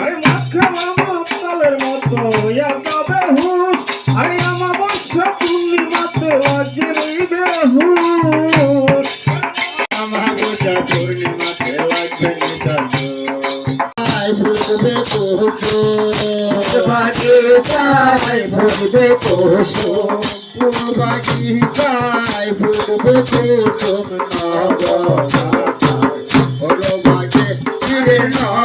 আরে মাখা মামা তালের মতো, ইয়া তবে হুশ। আরে আমার বর্ষা পূর্ণিমাতে লাগে রইবে হুশ। আমার বর্ষা পূর্ণিমাতে লাগবে চাই ফুটবে কুসুম বাগিচায় ফুটবে কুসুম ফুল বাগিচায় ফুটবে কুসুম নব বাগে ফিরে নব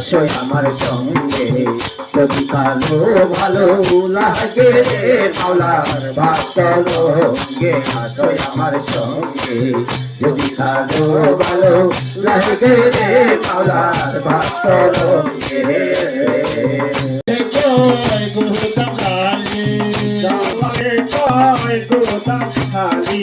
আসই আমার সঙ্গে। যদি কালো ভালো লাগে মাওলার বাস্তব সঙ্গে আসই আমার সঙ্গে। যদি কালো ভালো লাগে আমাকে কয় গোদাম খালি।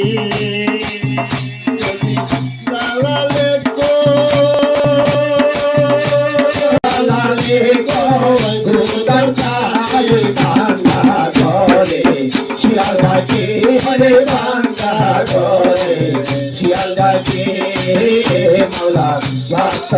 বাংলা করে শিয়াল ডাকে মাওলা ভক্ত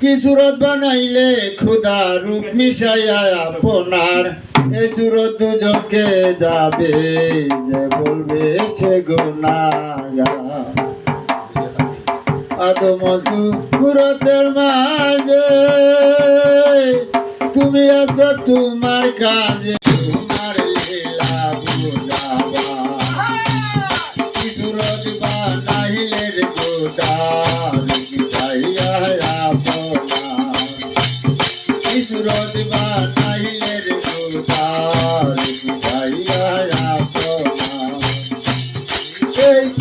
কি সুরত বানাইলে খুদা রূপ মিশাইয়া আপনার। এই সুরত দুজকে যাবে, যে বলবে সে গুনাগা আদম সুরতের মাঝে, তুমি আছো তোমার কাজে।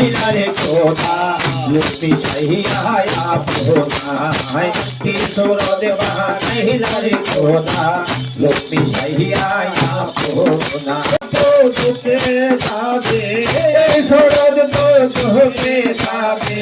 বানাইলা রে খোদা লুপি সাইয়া আপনাই কি সুরতে বানাইলা রে খোদা লুপি সাইয়া আপনা তো দুকে যাবে সুরত তো দুকে যাবে